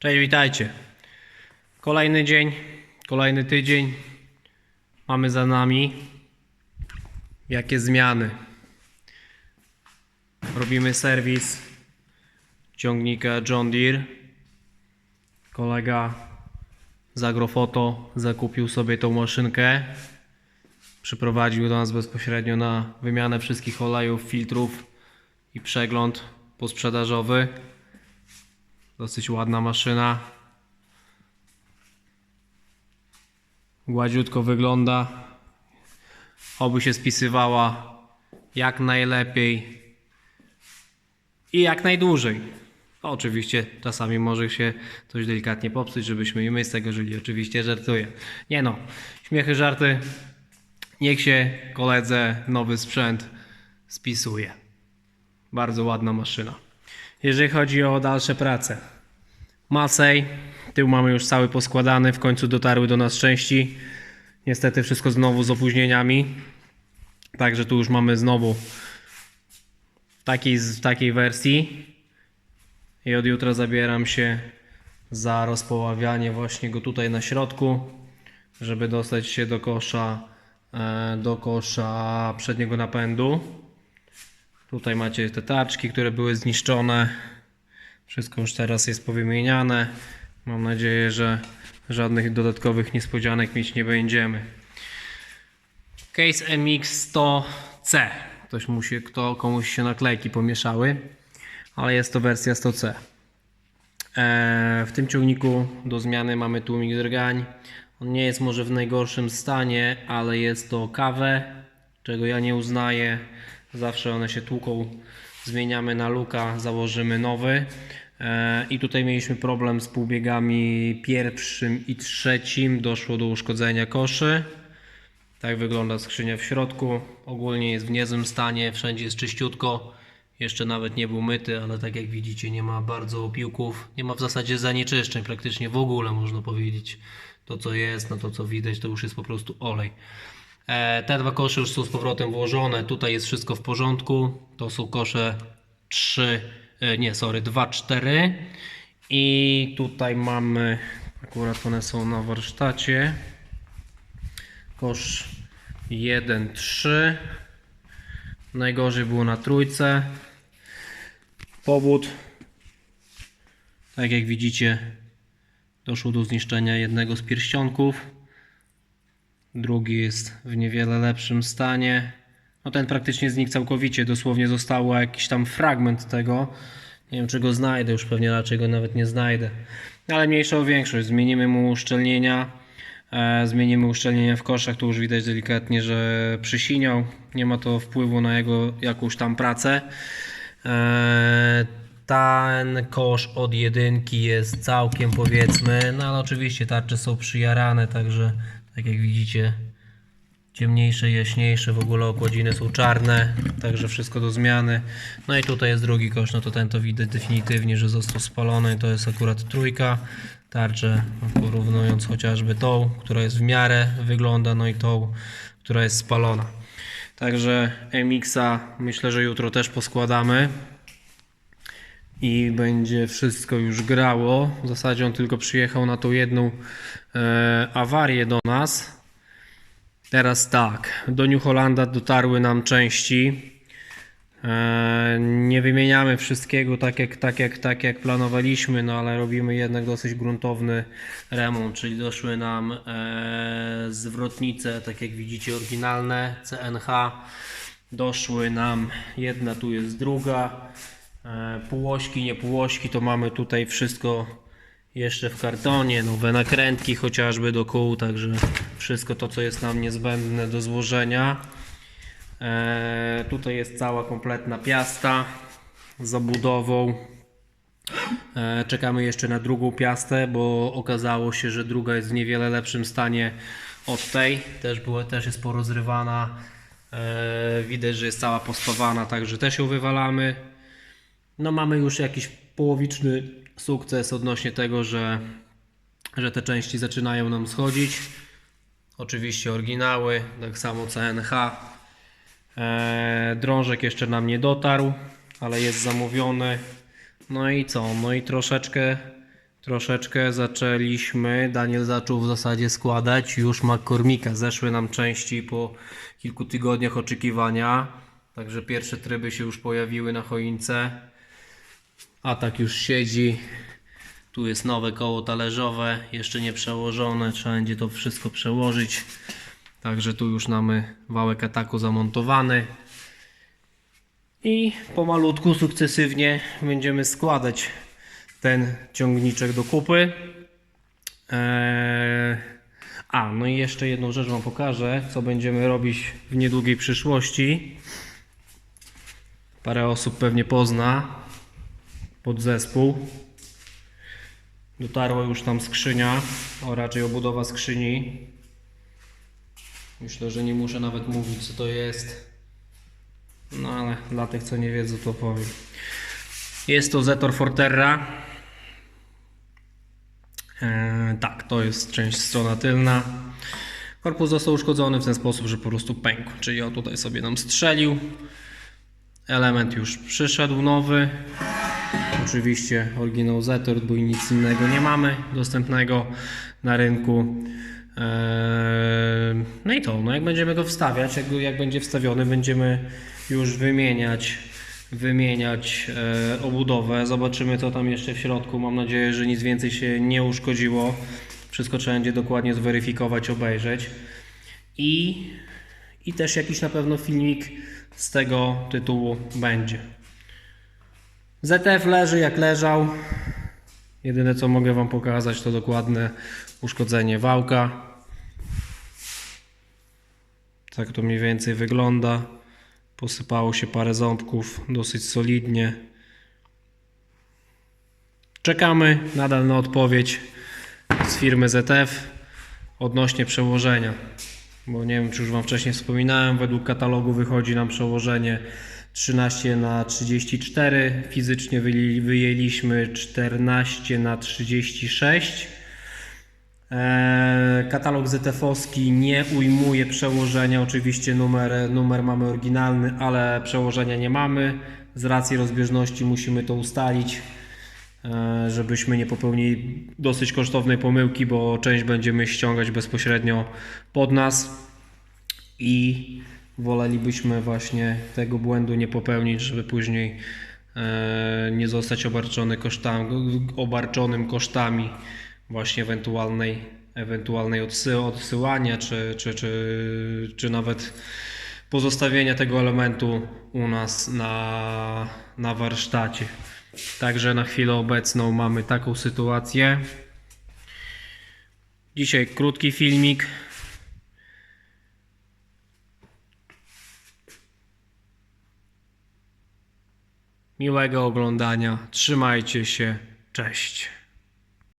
Cześć, witajcie. Kolejny dzień, kolejny tydzień. Mamy za nami. Jakie zmiany? Robimy serwis ciągnika John Deere. Kolega z Agrofoto zakupił sobie tą maszynkę. Przyprowadził do nas bezpośrednio na wymianę wszystkich olejów, filtrów i przegląd posprzedażowy. Dosyć ładna maszyna. Gładziutko wygląda. Oby się spisywała jak najlepiej i jak najdłużej. Oczywiście czasami może się coś delikatnie popsuć, żebyśmy i my z tego żyli. Oczywiście żartuję. Nie no, śmiechy, żarty. Niech się koledze nowy sprzęt spisuje. Bardzo ładna maszyna. Jeżeli chodzi o dalsze prace. Masej, tył mamy już cały poskładany, w końcu dotarły do nas części. Niestety wszystko znowu z opóźnieniami. Także tu już mamy znowu w takiej, w takiej wersji. I od jutra zabieram się za rozpoławianie właśnie go tutaj na środku, żeby dostać się do kosza, e, do kosza przedniego napędu. Tutaj macie te tarczki, które były zniszczone. Wszystko już teraz jest powymieniane. Mam nadzieję, że żadnych dodatkowych niespodzianek mieć nie będziemy. Case MX100C. Ktoś musi, kto, komuś się naklejki pomieszały, ale jest to wersja 100C. E, w tym ciągniku do zmiany mamy tłumik drgań. On nie jest może w najgorszym stanie, ale jest to kawę, czego ja nie uznaję. Zawsze one się tłuką. Zmieniamy na luka, założymy nowy. E, I tutaj mieliśmy problem z półbiegami pierwszym i trzecim. Doszło do uszkodzenia koszy. Tak wygląda skrzynia w środku. Ogólnie jest w niezłym stanie, wszędzie jest czyściutko. Jeszcze nawet nie był myty, ale tak jak widzicie, nie ma bardzo opiłków. Nie ma w zasadzie zanieczyszczeń, praktycznie w ogóle można powiedzieć. To co jest, no to co widać, to już jest po prostu olej. E, Te dwa kosze już są z powrotem włożone. Tutaj jest wszystko w porządku. To są kosze 3, e, nie, sorry, 2, 4. I tutaj mamy, akurat one są na warsztacie. Kosz 1, 3. Najgorzej było na trójce. Powód, tak jak widzicie, doszło do zniszczenia jednego z pierścionków. Drugi jest w niewiele lepszym stanie. No ten praktycznie znikł całkowicie, dosłownie został jakiś tam fragment tego. Nie wiem czy go znajdę, już pewnie raczej go nawet nie znajdę. Ale mniejsza o większość. Zmienimy mu uszczelnienia. E, zmienimy uszczelnienia w koszach, tu już widać delikatnie, że przysiniał. Nie ma to wpływu na jego jakąś tam pracę. E, ten kosz od jedynki jest całkiem powiedzmy, no ale oczywiście tarcze są przyjarane, także tak jak widzicie ciemniejsze, jaśniejsze, w ogóle okładziny są czarne, także wszystko do zmiany. No i tutaj jest drugi kosz, no to ten to widać definitywnie, że został spalony, to jest akurat trójka. Tarczę porównując chociażby tą, która jest w miarę wygląda, no i tą, która jest spalona. Także MX-a myślę, że jutro też poskładamy i będzie wszystko już grało. W zasadzie on tylko przyjechał na tą jedną e, awarię do nas. Teraz tak, do New dotarły nam części. E, nie wymieniamy wszystkiego tak jak, tak, jak, tak jak planowaliśmy, no ale robimy jednak dosyć gruntowny remont, czyli doszły nam e, zwrotnice, tak jak widzicie, oryginalne CNH. Doszły nam jedna, tu jest druga. E, półośki, nie półośki, to mamy tutaj wszystko jeszcze w kartonie, nowe nakrętki chociażby do kół, także wszystko to, co jest nam niezbędne do złożenia. E, tutaj jest cała kompletna piasta z zabudową. E, czekamy jeszcze na drugą piastę, bo okazało się, że druga jest w niewiele lepszym stanie od tej. Też, była, też jest porozrywana. Widać, że jest cała pospawana, także też ją wywalamy. No mamy już jakiś połowiczny sukces odnośnie tego, że, że te części zaczynają nam schodzić. Oczywiście oryginały, tak samo CNH. Eee, drążek jeszcze nam nie dotarł, ale jest zamówiony. No i co? No i troszeczkę Troszeczkę zaczęliśmy. Daniel zaczął w zasadzie składać. Już ma kormika. Zeszły nam części po kilku tygodniach oczekiwania. Także pierwsze tryby się już pojawiły na choince. Atak już siedzi. Tu jest nowe koło talerzowe, jeszcze nie przełożone. Trzeba będzie to wszystko przełożyć. Także tu już mamy wałek ataku zamontowany. I pomalutku, sukcesywnie będziemy składać ten ciągniczek do kupy. Eee, a, no i jeszcze jedną rzecz Wam pokażę, co będziemy robić w niedługiej przyszłości. Parę osób pewnie pozna podzespół. Dotarła już tam skrzynia, a raczej obudowa skrzyni. Myślę, że nie muszę nawet mówić, co to jest. No ale dla tych, co nie wiedzą, to powiem. Jest to Zetor Forterra. Eee, tak, to jest część strona tylna. Korpus został uszkodzony w ten sposób, że po prostu pękł. Czyli on tutaj sobie nam strzelił. Element już przyszedł nowy. Oczywiście oryginał Zetor, bo nic innego nie mamy dostępnego na rynku. Eee, No i to, no jak będziemy go wstawiać, jak, jak będzie wstawiony, będziemy już wymieniać, wymieniać e, obudowę. Zobaczymy co tam jeszcze w środku. Mam nadzieję, że nic więcej się nie uszkodziło. Wszystko trzeba będzie dokładnie zweryfikować, obejrzeć. I, I też jakiś na pewno filmik z tego tytułu będzie. ZF leży jak leżał. Jedyne co mogę Wam pokazać to dokładne uszkodzenie wałka. Tak to mniej więcej wygląda. Posypało się parę ząbków dosyć solidnie. Czekamy nadal na odpowiedź z firmy ZF odnośnie przełożenia. Bo nie wiem, czy już Wam wcześniej wspominałem, według katalogu wychodzi nam przełożenie 13 na 34. Fizycznie wyjęli- wyjęliśmy 14 na 36. Eee, Katalog ZF-owski nie ujmuje przełożenia. Oczywiście numer, numer mamy oryginalny, ale przełożenia nie mamy. Z racji rozbieżności musimy to ustalić, eee, żebyśmy nie popełnili dosyć kosztownej pomyłki, bo część będziemy ściągać bezpośrednio pod nas i wolelibyśmy właśnie tego błędu nie popełnić, żeby później e, nie zostać obarczony kosztami, obarczonym kosztami właśnie ewentualnej, ewentualnej odsy, odsyłania, czy, czy, czy, czy nawet pozostawienia tego elementu u nas na, na warsztacie. Także na chwilę obecną mamy taką sytuację. Dzisiaj krótki filmik. Miłego oglądania. Trzymajcie się. Cześć.